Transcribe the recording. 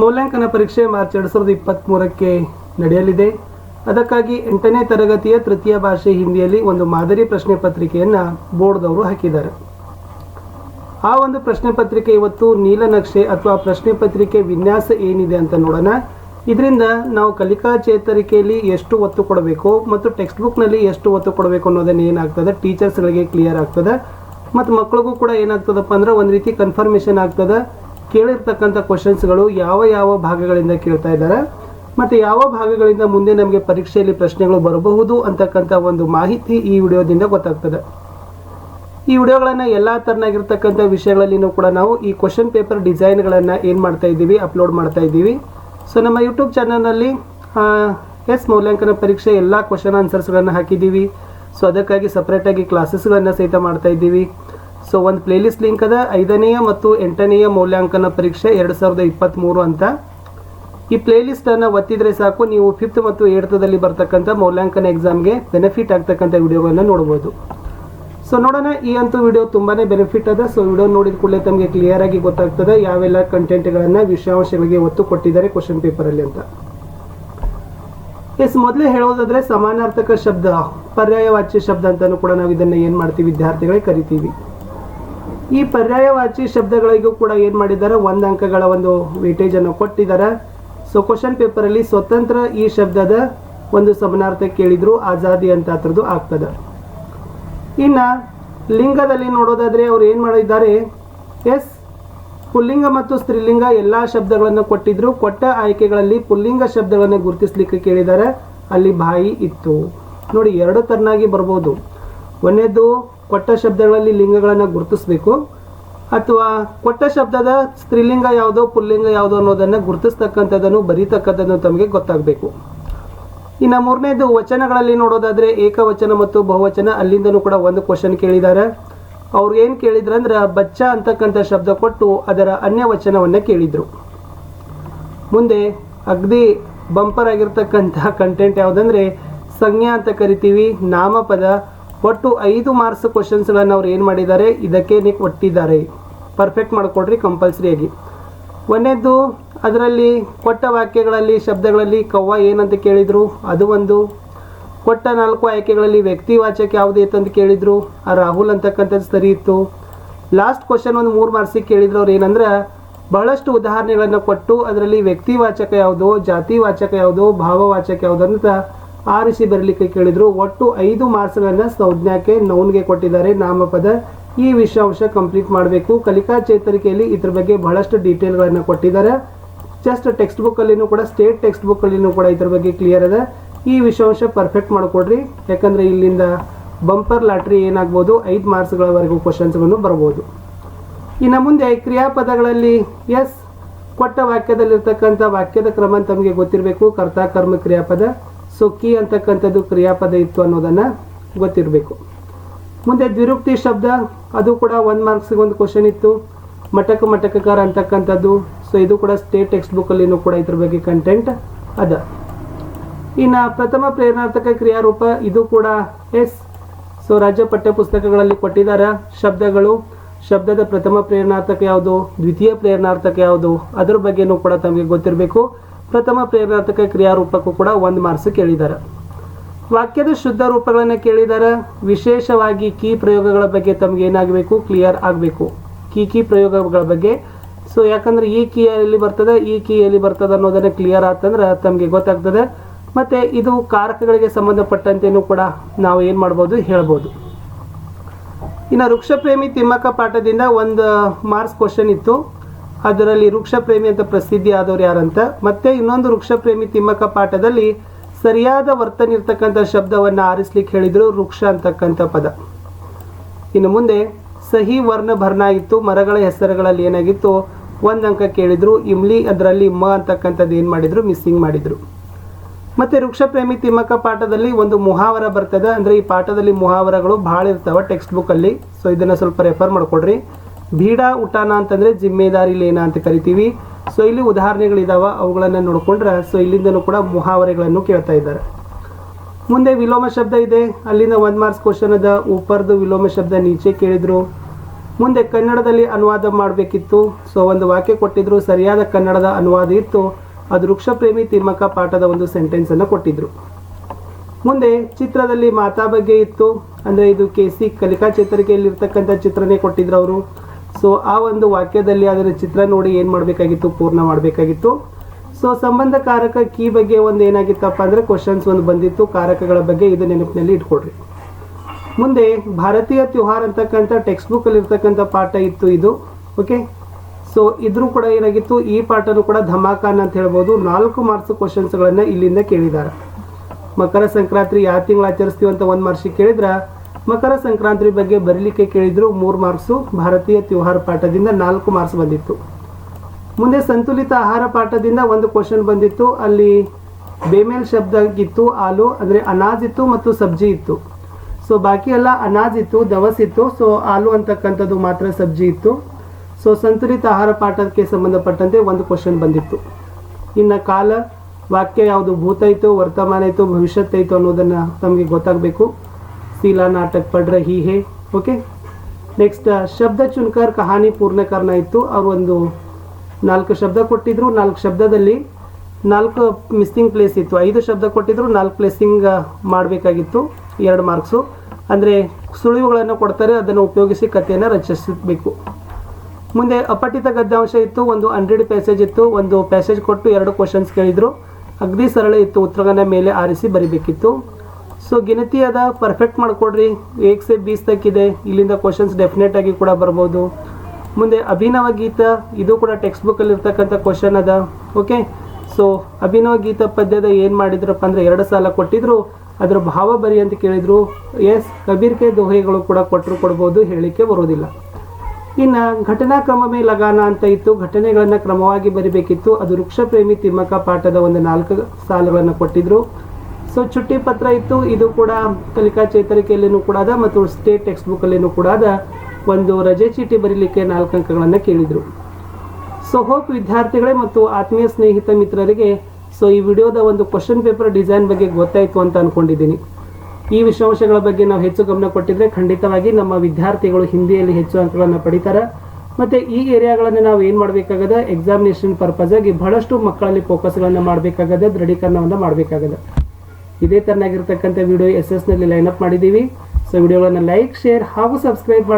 ಮೌಲ್ಯಾಂಕನ ಪರೀಕ್ಷೆ ಮಾರ್ಚ್ ಎರಡು ಸಾವಿರದ ಇಪ್ಪತ್ತ್ಮೂರಕ್ಕೆ ನಡೆಯಲಿದೆ. ಅದಕ್ಕಾಗಿ ಎಂಟನೇ ತರಗತಿಯ ತೃತೀಯ ಭಾಷೆ ಹಿಂದಿಯಲ್ಲಿ ಒಂದು ಮಾದರಿ ಪ್ರಶ್ನೆ ಪತ್ರಿಕೆಯನ್ನು ಬೋರ್ಡ್ದವರು ಹಾಕಿದ್ದಾರೆ. ಆ ಒಂದು ಪ್ರಶ್ನೆ ಪತ್ರಿಕೆ ಇವತ್ತು ನೀಲನಕ್ಷೆ ಅಥವಾ ಪ್ರಶ್ನೆ ಪತ್ರಿಕೆ ವಿನ್ಯಾಸ ಏನಿದೆ ಅಂತ ನೋಡೋಣ. ಇದರಿಂದ ನಾವು ಕಲಿಕಾ ಚೇತರಿಕೆಯಲ್ಲಿ ಎಷ್ಟು ಒತ್ತು ಕೊಡಬೇಕು ಮತ್ತು ಟೆಕ್ಸ್ಟ್ ಬುಕ್ನಲ್ಲಿ ಎಷ್ಟು ಒತ್ತು ಕೊಡಬೇಕು ಅನ್ನೋದನ್ನು ಏನಾಗ್ತದೆ, ಟೀಚರ್ಸ್ಗಳಿಗೆ ಕ್ಲಿಯರ್ ಆಗ್ತದೆ. ಮತ್ತು ಮಕ್ಕಳಿಗೂ ಕೂಡ ಏನಾಗ್ತದಪ್ಪ ಅಂದ್ರೆ ಒಂದು ರೀತಿ ಕನ್ಫರ್ಮೇಷನ್ ಆಗ್ತದೆ. ಕೇಳಿರ್ತಕ್ಕಂಥ ಕ್ವಶನ್ಸ್ಗಳು ಯಾವ ಯಾವ ಭಾಗಗಳಿಂದ ಕೇಳ್ತಾ ಇದ್ದಾರೆ, ಮತ್ತು ಯಾವ ಭಾಗಗಳಿಂದ ಮುಂದೆ ನಮಗೆ ಪರೀಕ್ಷೆಯಲ್ಲಿ ಪ್ರಶ್ನೆಗಳು ಬರಬಹುದು ಅಂತಕ್ಕಂಥ ಒಂದು ಮಾಹಿತಿ ಈ ವಿಡಿಯೋದಿಂದ ಗೊತ್ತಾಗ್ತದೆ. ಈ ವಿಡಿಯೋಗಳನ್ನು ಎಲ್ಲ ಥರನಾಗಿರ್ತಕ್ಕಂಥ ವಿಷಯಗಳಲ್ಲಿನೂ ಕೂಡ ನಾವು ಈ ಕ್ವಶನ್ ಪೇಪರ್ ಡಿಸೈನ್ಗಳನ್ನು ಏನು ಮಾಡ್ತಾ ಇದ್ದೀವಿ ಅಪ್ಲೋಡ್ ಮಾಡ್ತಾ ಇದ್ದೀವಿ. ಸೊ ನಮ್ಮ ಯೂಟ್ಯೂಬ್ ಚಾನಲ್ನಲ್ಲಿ ಎಸ್ ಮೌಲ್ಯಾಂಕನ ಪರೀಕ್ಷೆ ಎಲ್ಲ ಕ್ವಶನ್ ಆನ್ಸರ್ಸ್ಗಳನ್ನು ಹಾಕಿದ್ದೀವಿ. ಸೊ ಅದಕ್ಕಾಗಿ ಸಪ್ರೇಟಾಗಿ ಕ್ಲಾಸಸ್ಗಳನ್ನು ಸಹಿತ ಮಾಡ್ತಾ ಇದ್ದೀವಿ. ಸೊ ಒಂದು ಪ್ಲೇಲಿಸ್ಟ್ ಲಿಂಕ್ ಅದ. ಐದನೆಯ ಮತ್ತು ಎಂಟನೆಯ ಮೌಲ್ಯಾಂಕನ ಪರೀಕ್ಷೆ ಎರಡು ಸಾವಿರದ ಇಪ್ಪತ್ತ್ಮೂರು ಅಂತ. ಈ ಪ್ಲೇಲಿಸ್ಟನ್ನು ಒತ್ತಿದರೆ ಸಾಕು. ನೀವು ಫಿಫ್ತ್ ಮತ್ತು ಏಟ್ತದಲ್ಲಿ ಬರ್ತಕ್ಕಂಥ ಮೌಲ್ಯಾಂಕನ ಎಕ್ಸಾಮ್ಗೆ ಬೆನಿಫಿಟ್ ಆಗ್ತಕ್ಕಂಥ ವಿಡಿಯೋಗಳನ್ನು ನೋಡ್ಬೋದು. ಸೊ ನೋಡೋಣ. ಈ ಅಂತೂ ವಿಡಿಯೋ ತುಂಬಾ ಬೆನಿಫಿಟ್ ಅದ. ಸೊ ವಿಡಿಯೋ ನೋಡಿದ ಕೂಡಲೇ ತಮಗೆ ಕ್ಲಿಯರ್ ಆಗಿ ಗೊತ್ತಾಗ್ತದೆ. ಯಾವೆಲ್ಲ ಕಂಟೆಂಟ್ಗಳನ್ನು ವಿಷಯಾಂಶಗಳಿಗೆ ಒತ್ತು ಕೊಟ್ಟಿದ್ದಾರೆ ಕ್ವಶನ್ ಪೇಪರಲ್ಲಿ ಅಂತ. ಎಸ್ ಮೊದಲೇ ಹೇಳೋದಾದರೆ ಸಮಾನಾರ್ಥಕ ಶಬ್ದ, ಪರ್ಯಾಯವಾಚ್ಯ ಶಬ್ದ ಅಂತಲೂ ಕೂಡ ನಾವು ಇದನ್ನು ಏನು ಮಾಡ್ತೀವಿ ವಿದ್ಯಾರ್ಥಿಗಳಿಗೆ ಕರಿತೀವಿ. ಈ ಪರ್ಯಾಯವಾಚಿ ಶಬ್ದಗಳಿಗೂ ಕೂಡ ಏನು ಮಾಡಿದ್ದಾರೆ? ಒಂದು ಅಂಕಗಳ ಒಂದು ವೇಟೇಜನ್ನು ಕೊಟ್ಟಿದ್ದಾರೆ. ಸೊ ಕ್ವಶನ್ ಪೇಪರಲ್ಲಿ ಸ್ವತಂತ್ರ ಈ ಶಬ್ದದ ಒಂದು ಸಮನಾರ್ಥ ಕೇಳಿದ್ರು, ಆಜಾದಿ ಅಂತ ಅದ್ರದ್ದು ಆಗ್ತದೆ. ಇನ್ನು, ಲಿಂಗದಲ್ಲಿ ನೋಡೋದಾದರೆ ಅವ್ರು ಏನು ಮಾಡಿದ್ದಾರೆ? ಎಸ್, ಪುಲ್ಲಿಂಗ ಮತ್ತು ಸ್ತ್ರೀಲಿಂಗ ಎಲ್ಲ ಶಬ್ದಗಳನ್ನು ಕೊಟ್ಟಿದ್ರು. ಕೊಟ್ಟ ಆಯ್ಕೆಗಳಲ್ಲಿ ಪುಲ್ಲಿಂಗ ಶಬ್ದಗಳನ್ನು ಗುರುತಿಸಲಿಕ್ಕೆ ಕೇಳಿದ್ದಾರೆ. ಅಲ್ಲಿ ಬಾಯಿ ಇತ್ತು. ನೋಡಿ, ಎರಡು ತರನಾಗಿ ಬರ್ಬೋದು. ಒಂದೇದು ಕೊಟ್ಟ ಶಬ್ದಗಳಲ್ಲಿ ಲಿಂಗಗಳನ್ನು ಗುರುತಿಸಬೇಕು. ಅಥವಾ ಕೊಟ್ಟ ಶಬ್ದದ ಸ್ತ್ರೀಲಿಂಗ ಯಾವುದೋ, ಪುಲ್ಲಿಂಗ ಯಾವುದೋ ಅನ್ನೋದನ್ನು ಗುರುತಿಸ್ತಕ್ಕಂಥದ್ದನ್ನು ಬರೀತಕ್ಕಂಥದ್ದು ತಮಗೆ ಗೊತ್ತಾಗಬೇಕು. ಇನ್ನು ಮೂರನೇದು, ವಚನಗಳಲ್ಲಿ ನೋಡೋದಾದರೆ ಏಕವಚನ ಮತ್ತು ಬಹುವಚನ, ಅಲ್ಲಿಂದನೂ ಕೂಡ ಒಂದು ಕ್ವಶನ್ ಕೇಳಿದ್ದಾರೆ. ಅವ್ರು ಏನು ಕೇಳಿದ್ರು ಅಂದ್ರೆ, ಬಚ್ಚ ಅಂತಕ್ಕಂಥ ಶಬ್ದ ಕೊಟ್ಟು ಅದರ ಅನ್ಯ ವಚನವನ್ನ ಕೇಳಿದ್ರು. ಮುಂದೆ, ಅಗ್ದಿ ಬಂಪರ್ ಆಗಿರ್ತಕ್ಕಂಥ ಕಂಟೆಂಟ್ ಯಾವುದಂದ್ರೆ, ಸಂಜ್ಞಾ ಅಂತ ಕರಿತೀವಿ, ನಾಮಪದ ಒಟ್ಟು ಐದು ಮಾರ್ಕ್ಸ್ ಕ್ವಶನ್ಸ್ಗಳನ್ನು ಅವ್ರು ಏನು ಮಾಡಿದ್ದಾರೆ, ಇದಕ್ಕೆ ನೀವು ಕೊಟ್ಟಿದ್ದಾರೆ ಪರ್ಫೆಕ್ಟ್ ಮಾಡಿಕೊಡ್ರಿ ಕಂಪಲ್ಸರಿಯಾಗಿ ಒಂದನೇದ್ದು ಅದರಲ್ಲಿ ಕೊಟ್ಟ ವಾಕ್ಯಗಳಲ್ಲಿ, ಶಬ್ದಗಳಲ್ಲಿ ಕವ್ವ ಏನಂತ ಕೇಳಿದರು, ಅದು ಒಂದು. ಕೊಟ್ಟ ನಾಲ್ಕು ಆಯ್ಕೆಗಳಲ್ಲಿ ವ್ಯಕ್ತಿವಾಚಕ ಯಾವುದು ಇತ್ತು ಅಂತ ಕೇಳಿದರು, ಆ ರಾಹುಲ್ ಅಂತಕ್ಕಂಥದ್ದು ಸರಿ ಇತ್ತು. ಲಾಸ್ಟ್ ಕ್ವಶನ್ ಒಂದು ಮೂರು ಮಾರ್ಕ್ಸಿಗೆ ಕೇಳಿದ್ರು ಅವ್ರು ಏನಂದ್ರೆ, ಬಹಳಷ್ಟು ಉದಾಹರಣೆಗಳನ್ನು ಕೊಟ್ಟು, ಅದರಲ್ಲಿ ವ್ಯಕ್ತಿವಾಚಕ ಯಾವುದು ಜಾತಿವಾಚಕ ಯಾವುದು ಭಾವವಾಚಕ ಯಾವುದು ಅಂತ ಆರಿಸಿ ಬರಲಿಕ್ಕೆ ಕೇಳಿದ್ರು. ಒಟ್ಟು ಐದು ಮಾರ್ಕ್ಸ್ಗಳನ್ನು ಸಂಜ್ಞಾಕ್ಕೆ, ನೌನ್ಗೆ ಕೊಟ್ಟಿದ್ದಾರೆ ನಾಮಪದ. ಈ ವಿಷಯಾಂಶ ಕಂಪ್ಲೀಟ್ ಮಾಡಬೇಕು. ಕಲಿಕಾ ಚೇತರಿಕೆಯಲ್ಲಿ ಇದ್ರ ಬಗ್ಗೆ ಬಹಳಷ್ಟು ಡೀಟೇಲ್ಗಳನ್ನು ಕೊಟ್ಟಿದ್ದಾರೆ. ಜಸ್ಟ್ ಟೆಕ್ಸ್ಟ್ ಬುಕ್ಕಲ್ಲಿನೂ ಕೂಡ ಸ್ಟೇಟ್ ಟೆಕ್ಸ್ಟ್ ಬುಕ್ಕಲ್ಲಿನೂ ಕೂಡ ಇದ್ರ ಬಗ್ಗೆ ಕ್ಲಿಯರ್ ಅದ ಈ ವಿಷಯಾಂಶ ಪರ್ಫೆಕ್ಟ್ ಮಾಡಿಕೊಡ್ರಿ. ಯಾಕಂದರೆ ಇಲ್ಲಿಂದ ಬಂಪರ್ ಲಾಟ್ರಿ ಏನಾಗ್ಬೋದು, ಐದು ಮಾರ್ಕ್ಸ್ಗಳವರೆಗೂ ಕ್ವಶನ್ಸ್ಗಳನ್ನು ಬರ್ಬೋದು. ಇನ್ನು ಮುಂದೆ ಕ್ರಿಯಾಪದಗಳಲ್ಲಿ ಎಸ್ ಕೊಟ್ಟ ವಾಕ್ಯದಲ್ಲಿರ್ತಕ್ಕಂಥ ವಾಕ್ಯದ ಕ್ರಮ ತಮಗೆ ಗೊತ್ತಿರಬೇಕು. ಕರ್ತ, ಕರ್ಮ, ಕ್ರಿಯಾಪದ. ಸೊ ಕಿ ಅಂತಕ್ಕಂಥದ್ದು ಕ್ರಿಯಾಪದ ಇತ್ತು ಅನ್ನೋದನ್ನು ಗೊತ್ತಿರಬೇಕು. ಮುಂದೆ ದ್ವಿರುಕ್ತಿ ಶಬ್ದ, ಅದು ಕೂಡ ಒಂದು ಮಾರ್ಕ್ಸಿಗೆ ಒಂದು ಕ್ವಶನ್ ಇತ್ತು. ಮಟಕ ಮಟಕಕಾರ ಅಂತಕ್ಕಂಥದ್ದು ಸೊ ಇದು ಕೂಡ ಸ್ಟೇಟ್ ಟೆಕ್ಸ್ಟ್ ಬುಕ್ಕಲ್ಲಿನೂ ಕೂಡ ಇದ್ರ ಬಗ್ಗೆ ಕಂಟೆಂಟ್ ಅದ. ಇನ್ನು ಪ್ರಥಮ ಪ್ರೇರಣಾರ್ಥಕ ಕ್ರಿಯಾರೂಪ, ಇದು ಕೂಡ ಎಸ್. ಸೊ ರಾಜ್ಯ ಪಠ್ಯ ಪುಸ್ತಕಗಳಲ್ಲಿ ಕೊಟ್ಟಿದ್ದಾರೆ ಶಬ್ದಗಳು. ಶಬ್ದದ ಪ್ರಥಮ ಪ್ರೇರಣಾರ್ಥಕ ಯಾವುದು, ದ್ವಿತೀಯ ಪ್ರೇರಣಾರ್ಥಕ ಯಾವುದು, ಅದ್ರ ಬಗ್ಗೆನೂ ಕೂಡ ತಮಗೆ ಗೊತ್ತಿರಬೇಕು. ಪ್ರಥಮ ಪ್ರೇರಾರ್ಥಕ ಕ್ರಿಯಾರೂಪಕ್ಕೂ ಕೂಡ ಒಂದು ಮಾರ್ಕ್ಸ್ ಕೇಳಿದ್ದಾರೆ. ವಾಕ್ಯದ ಶುದ್ಧ ರೂಪಗಳನ್ನು ಕೇಳಿದ್ದಾರೆ ವಿಶೇಷವಾಗಿ ಕೀ ಪ್ರಯೋಗಗಳ ಬಗ್ಗೆ ತಮಗೆ ಏನಾಗಬೇಕು? ಕ್ಲಿಯರ್ ಆಗಬೇಕು. ಕೀ ಕೀ ಪ್ರಯೋಗಗಳ ಬಗ್ಗೆ. ಸೊ ಯಾಕಂದ್ರೆ ಈ ಕೀ ಎಲ್ಲಿ ಬರ್ತದೆ? ಈ ಕೀ ಎಲ್ಲಿ ಬರ್ತದೆ ಅನ್ನೋದನ್ನು ಕ್ಲಿಯರ್ ಆತಂದ್ರೆ ತಮಗೆ ಗೊತ್ತಾಗ್ತದೆ. ಮತ್ತು ಇದು ಕಾರಕಗಳಿಗೆ ಸಂಬಂಧಪಟ್ಟಂತೆಯೂ ಕೂಡ ನಾವು ಏನು ಮಾಡ್ಬೋದು? ಹೇಳ್ಬೋದು. ಇನ್ನು ವೃಕ್ಷಪ್ರೇಮಿ ತಿಮ್ಮಕ್ಕ ಪಾಠದಿಂದ ಒಂದು ಮಾರ್ಕ್ಸ್ ಕ್ವಶನ್ ಇತ್ತು. ಅದರಲ್ಲಿ ವೃಕ್ಷಪ್ರೇಮಿ ಅಂತ ಪ್ರಸಿದ್ಧಿ ಆದವ್ರು ಯಾರಂತ? ಮತ್ತೆ ಇನ್ನೊಂದು ವೃಕ್ಷಪ್ರೇಮಿ ತಿಮ್ಮಕ್ಕ ಪಾಠದಲ್ಲಿ ಸರಿಯಾದ ವರ್ತನೆ ಇರ್ತಕ್ಕಂಥ ಶಬ್ದವನ್ನು ಆರಿಸ್ಲಿಕ್ಕೆ ಹೇಳಿದ್ರು ವೃಕ್ಷ ಅಂತಕ್ಕಂಥ ಪದ. ಇನ್ನು ಮುಂದೆ, ಸಹಿ ವರ್ಣಭರ್ಣ ಇತ್ತು ಮರಗಳ ಹೆಸರುಗಳಲ್ಲಿ ಏನಾಗಿತ್ತು? ಒಂದು ಅಂಕ ಕೇಳಿದ್ರು, ಇಮ್ಲಿ, ಅದರಲ್ಲಿ ಮ ಅಂತಕ್ಕಂಥದ್ದು ಏನು ಮಾಡಿದ್ರು? ಮಿಸ್ಸಿಂಗ್ ಮಾಡಿದ್ರು. ಮತ್ತೆ ವೃಕ್ಷಪ್ರೇಮಿ ತಿಮ್ಮಕ್ಕ ಪಾಠದಲ್ಲಿ ಒಂದು ಮುಹಾವರ ಬರ್ತದೆ, ಅಂದರೆ ಈ ಪಾಠದಲ್ಲಿ ಮುಹಾವರಗಳು ಭಾಳ ಇರ್ತಾವೆ ಟೆಕ್ಸ್ಟ್ ಬುಕ್ಕಲ್ಲಿ. ಸೊ, ಇದನ್ನು ಸ್ವಲ್ಪ ರೆಫರ್ ಮಾಡಿಕೊಡ್ರಿ. ಬೀಡ ಉಟಾನ ಅಂತಂದರೆ ಜಿಮ್ಮೇದಾರಿ ಲೇನ ಅಂತ ಕರಿತೀವಿ. ಸೊ ಇಲ್ಲಿ ಉದಾಹರಣೆಗಳಿದಾವೆ, ಅವುಗಳನ್ನು ನೋಡಿಕೊಂಡ್ರೆ ಸೊ ಇಲ್ಲಿಂದನೂ ಕೂಡ ಮುಹಾವರೆಗಳನ್ನು ಕೇಳ್ತಾ ಇದ್ದಾರೆ. ಮುಂದೆ ವಿಲೋಮ ಶಬ್ದ ಇದೆ. ಅಲ್ಲಿಂದ ಒಂದು ಮಾರ್ಕ್ಸ್ ಕ್ವಶನ್ ಅದ. ಊಪರ್ದು ವಿಲೋಮ ಶಬ್ದ ನೀಚೆ ಕೇಳಿದ್ರು. ಮುಂದೆ ಕನ್ನಡದಲ್ಲಿ ಅನುವಾದ ಮಾಡಬೇಕಿತ್ತು. ಸೊ ಒಂದು ವಾಕ್ಯ ಕೊಟ್ಟಿದ್ರು, ಸರಿಯಾದ ಕನ್ನಡದ ಅನುವಾದ ಇತ್ತು. ಅದು ವೃಕ್ಷ ಪ್ರೇಮಿ ತಿಮ್ಮಕ್ಕ ಪಾಠದ ಒಂದು ಸೆಂಟೆನ್ಸನ್ನು ಕೊಟ್ಟಿದ್ರು. ಮುಂದೆ ಚಿತ್ರದಲ್ಲಿ ಮಾತಾ ಬಗ್ಗೆ ಇತ್ತು. ಅಂದರೆ ಇದು ಕೆ ಸಿ ಕಲಿಕಾ ಚೇತರಿಕೆಯಲ್ಲಿರ್ತಕ್ಕಂಥ ಚಿತ್ರನೇ ಕೊಟ್ಟಿದ್ರು ಅವರು. ಸೊ ಆ ಒಂದು ವಾಕ್ಯದಲ್ಲಿ ಅದರ ಚಿತ್ರ ನೋಡಿ ಏನು ಮಾಡಬೇಕಾಗಿತ್ತು, ಪೂರ್ಣ ಮಾಡಬೇಕಾಗಿತ್ತು. ಸೊ ಸಂಬಂಧ ಕಾರಕ ಕೀ ಬಗ್ಗೆ ಒಂದು ಏನಾಗಿತ್ತಪ್ಪ ಅಂದರೆ ಕ್ವಶನ್ಸ್ ಒಂದು ಬಂದಿತ್ತು. ಕಾರಕಗಳ ಬಗ್ಗೆ ಇದು ನೆನಪಿನಲ್ಲಿ ಇಟ್ಕೊಡ್ರಿ ಮುಂದೆ ಭಾರತೀಯ ತ್ಯೋಹಾರ ಅಂತಕ್ಕಂಥ ಟೆಕ್ಸ್ಟ್ ಬುಕ್ಕಲ್ಲಿ ಇರ್ತಕ್ಕಂಥ ಪಾಠ ಇತ್ತು ಇದು. ಓಕೆ ಸೊ ಇದ್ರೂ ಕೂಡ ಏನಾಗಿತ್ತು? ಈ ಪಾಠನೂ ಕೂಡ ಧಮಾಕಾನ್ ಅಂತ ಹೇಳ್ಬೋದು. ನಾಲ್ಕು ಮಾರ್ಕ್ಸ್ ಕ್ವಶನ್ಸ್ಗಳನ್ನು ಇಲ್ಲಿಂದ ಕೇಳಿದ್ದಾರೆ ಮಕರ ಸಂಕ್ರಾಂತಿ, ಯಾವ ತಿಂಗಳು ಆಚರಿಸ್ತೀವಿ ಅಂತ ಒಂದು ಮಾರ್ಕ್ಸಿಗೆ ಕೇಳಿದ್ರ ಮಕರ ಸಂಕ್ರಾಂತಿ ಬಗ್ಗೆ ಬರೀಲಿಕ್ಕೆ ಕೇಳಿದ್ರು ಮೂರು ಮಾರ್ಕ್ಸು. ಭಾರತೀಯ ತ್ಯುಹಾರ ಪಾಠದಿಂದ ನಾಲ್ಕು ಮಾರ್ಕ್ಸ್ ಬಂದಿತ್ತು. ಮುಂದೆ ಸಂತುಲಿತ ಆಹಾರ ಪಾಠದಿಂದ ಒಂದು ಕ್ವಶನ್ ಬಂದಿತ್ತು. ಅಲ್ಲಿ ಬೇಮೇಲ್ ಶಬ್ದ ಇತ್ತು ಆಲು ಅಂದರೆ ಅನಾಜ್ ಇತ್ತು ಮತ್ತು ಸಬ್ಜಿ ಇತ್ತು. ಸೊ ಬಾಕಿ ಎಲ್ಲ ಅನಾಜ್ ಇತ್ತು, ದವಸ್ ಇತ್ತು. ಸೊ ಆಲು ಅಂತಕ್ಕಂಥದ್ದು ಮಾತ್ರ ಸಬ್ಜಿ ಇತ್ತು. ಸೊ ಸಂತುಲಿತ ಆಹಾರ ಪಾಠಕ್ಕೆ ಸಂಬಂಧಪಟ್ಟಂತೆ ಒಂದು ಕ್ವಶನ್ ಬಂದಿತ್ತು. ಇನ್ನು ಕಾಲ ವಾಕ್ಯ ಯಾವುದು ಭೂತ ಇತ್ತು, ವರ್ತಮಾನ ಇತ್ತು, ಭವಿಷ್ಯತ್ ಇತ್ತು ಅನ್ನೋದನ್ನು ನಮಗೆ ಗೊತ್ತಾಗಬೇಕು. ಸೀಲಾ ನಾಟಕ ಪಡ್ರ ಹಿ ಹೇ ಓಕೆ ನೆಕ್ಸ್ಟ್ ಶಬ್ದ ಚುನ್ಕರ್ ಕಹಾನಿ ಪೂರ್ಣಕರ್ಣ ಇತ್ತು ಅವರು ಒಂದು ನಾಲ್ಕು ಶಬ್ದ ಕೊಟ್ಟಿದ್ರು ನಾಲ್ಕು ಶಬ್ದದಲ್ಲಿ ನಾಲ್ಕು ಮಿಸ್ಸಿಂಗ್ ಪ್ಲೇಸ್ ಇತ್ತು ಐದು ಶಬ್ದ ಕೊಟ್ಟಿದ್ರು ನಾಲ್ಕು ಪ್ಲೇಸಿಂಗ್ ಮಾಡಬೇಕಾಗಿತ್ತು ಎರಡು ಮಾರ್ಕ್ಸು ಅಂದರೆ ಸುಳಿವುಗಳನ್ನು ಕೊಡ್ತಾರೆ, ಅದನ್ನು ಉಪಯೋಗಿಸಿ ಕಥೆಯನ್ನು ರಚಿಸಬೇಕು. ಮುಂದೆ ಅಪಠಿತ ಗದ್ಯಾಂಶ ಇತ್ತು, ಒಂದು ಹಂಡ್ರೆಡ್ ಪ್ಯಾಸೇಜ್ ಇತ್ತು, ಒಂದು ಪ್ಯಾಸೇಜ್ ಕೊಟ್ಟು ಎರಡು ಕ್ವಶನ್ಸ್ ಕೇಳಿದರು. ಅಗದಿ ಸರಳ ಇತ್ತು ಉತ್ತರಗನ ಮೇಲೆ ಆರಿಸಿ ಬರಿಬೇಕಿತ್ತು. ಸೊ ಗಿನತಿ ಅದ ಪರ್ಫೆಕ್ಟ್ ಮಾಡಿಕೊಡ್ರಿ. ಏಕ್ ಸೆ ಬೀಸ್ ತಕ್ಕಿದೆ ಇಲ್ಲಿಂದ ಕ್ವಶನ್ಸ್ ಡೆಫಿನೆಟ್ ಆಗಿ ಕೂಡ ಬರ್ಬೋದು. ಮುಂದೆ ಅಭಿನವ ಗೀತ, ಇದು ಕೂಡ ಟೆಕ್ಸ್ಟ್ ಬುಕ್ಕಲ್ಲಿ ಇರ್ತಕ್ಕಂಥ ಕ್ವಶನ್ ಅದ. ಓಕೆ ಸೊ ಅಭಿನವ ಗೀತ ಪದ್ಯದ ಏನು ಮಾಡಿದ್ರಪ್ಪ ಅಂದರೆ ಎರಡು ಸಾಲ ಕೊಟ್ಟಿದ್ರು. ಅದರ ಭಾವ ಬರಿ ಅಂತ ಕೇಳಿದರು. ಎಸ್ ಕಬೀರ್ ಕೆ ದೋಹೆಗಳು ಕೂಡ ಕೊಟ್ಟರು ಕೊಡ್ಬೋದು ಹೇಳಲಿಕ್ಕೆ ಬರೋದಿಲ್ಲ ಇನ್ನು ಘಟನಾ ಕ್ರಮ ಮೇ ಲಗಾನ ಅಂತ ಇತ್ತು. ಘಟನೆಗಳನ್ನು ಕ್ರಮವಾಗಿ ಬರಿಬೇಕಿತ್ತು. ಅದು ವೃಕ್ಷಪ್ರೇಮಿ ತಿಮ್ಮಕ್ಕ ಪಾಠದ ಒಂದು ನಾಲ್ಕು ಸಾಲುಗಳನ್ನು ಕೊಟ್ಟಿದ್ರು. ಸೊ ಚುಟ್ಟಿ ಪತ್ರ ಇತ್ತು. ಇದು ಕೂಡ ಕಲಿಕಾ ಚೇತರಿಕೆಯಲ್ಲಿನೂ ಕೂಡ ಅದ ಮತ್ತು ಸ್ಟೇಟ್ ಟೆಕ್ಸ್ಟ್ ಬುಕ್ಕಲ್ಲಿನೂ ಕೂಡ ಅದ. ಒಂದು ರಜೆ ಚೀಟಿ ಬರೀಲಿಕ್ಕೆ ನಾಲ್ಕು ಅಂಕಗಳನ್ನು ಕೇಳಿದರು. ಸೊ ಹೋಪ್ ವಿದ್ಯಾರ್ಥಿಗಳೇ ಮತ್ತು ಆತ್ಮೀಯ ಸ್ನೇಹಿತ ಮಿತ್ರರಿಗೆ ಸೊ ಈ ವಿಡಿಯೋದ ಒಂದು ಕ್ವಶನ್ ಪೇಪರ್ ಡಿಸೈನ್ ಬಗ್ಗೆ ಗೊತ್ತಾಯಿತು ಅಂತ ಅಂದ್ಕೊಂಡಿದ್ದೀನಿ ಈ ವಿಷಯಾಂಶಗಳ ಬಗ್ಗೆ ನಾವು ಹೆಚ್ಚು ಗಮನ ಕೊಟ್ಟಿದ್ರೆ ಖಂಡಿತವಾಗಿ ನಮ್ಮ ವಿದ್ಯಾರ್ಥಿಗಳು ಹಿಂದಿಯಲ್ಲಿ ಹೆಚ್ಚು ಅಂಕಗಳನ್ನು ಪಡಿತಾರೆ. ಮತ್ತು ಈ ಏರಿಯಾಗಳನ್ನು ನಾವು ಏನು ಮಾಡಬೇಕಾಗದ? ಎಕ್ಸಾಮಿನೇಷನ್ ಪರ್ಪಸ್ ಆಗಿ ಬಹಳಷ್ಟು ಮಕ್ಕಳಲ್ಲಿ ಫೋಕಸ್ಗಳನ್ನು ಮಾಡಬೇಕಾಗದ, ದೃಢೀಕರಣವನ್ನು ಮಾಡಬೇಕಾಗದ. ಇದೇ ತರನಾಗಿರ್ತಕ್ಕಂಥ ವಿಡಿಯೋ ಎಸ್ ಎಸ್ನಲ್ಲಿ ಲೈನ್ ಅಪ್ ಮಾಡಿದ್ದೀವಿ. ಸೊ ವಿಡಿಯೋಗಳನ್ನು ಲೈಕ್ ಶೇರ್ ಹಾಗೂ ಸಬ್ಸ್ಕ್ರೈಬ್ ಮಾಡಿ